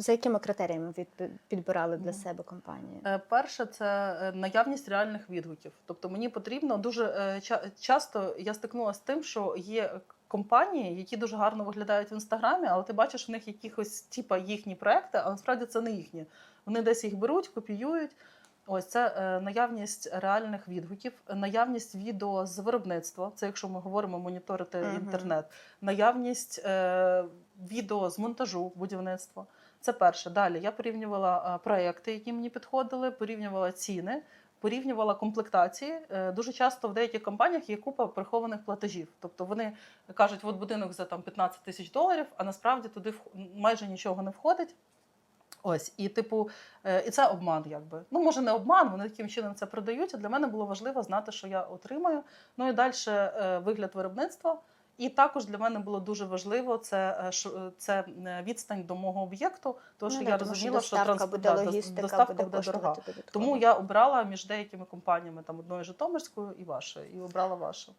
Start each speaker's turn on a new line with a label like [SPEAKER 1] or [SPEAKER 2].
[SPEAKER 1] за якими критеріями підбирали для себе компанії?
[SPEAKER 2] Е, Перше, це е, наявність реальних відгуків. Тобто мені потрібно дуже е, часто я стикнулася з тим, що є компанії, які дуже гарно виглядають в інстаграмі, але ти бачиш в них якихось типа їхні проекти, а насправді це не їхні. Вони десь їх беруть, копіюють. Ось це е, наявність реальних відгуків, наявність відео з виробництва. Це якщо ми говоримо моніторити
[SPEAKER 1] Мгм.
[SPEAKER 2] інтернет, наявність е, відео з монтажу будівництва. Це перше. Далі я порівнювала е, проекти, які мені підходили, порівнювала ціни, порівнювала комплектації. Е, Дуже часто в деяких компаніях є купа прихованих платежів. Тобто вони кажуть, от будинок за там 15 тисяч доларів, а насправді туди майже нічого не входить. Ось, і типу, е, і це обман, якби. Ну, може, не обман, вони таким чином це продають. А для мене було важливо знати, що я отримаю. Ну і далі вигляд виробництва. І також для мене було дуже важливо це, е, е, це е, відстань до мого об'єкту, тому що
[SPEAKER 1] Ну,
[SPEAKER 2] я
[SPEAKER 1] тому
[SPEAKER 2] розуміла, що,
[SPEAKER 1] доставка
[SPEAKER 2] транс-
[SPEAKER 1] буде логістика,
[SPEAKER 2] доставка
[SPEAKER 1] буде
[SPEAKER 2] буде дорога. Тому я обрала між деякими компаніями там одною Житомирською і вашою, і обрала вашу.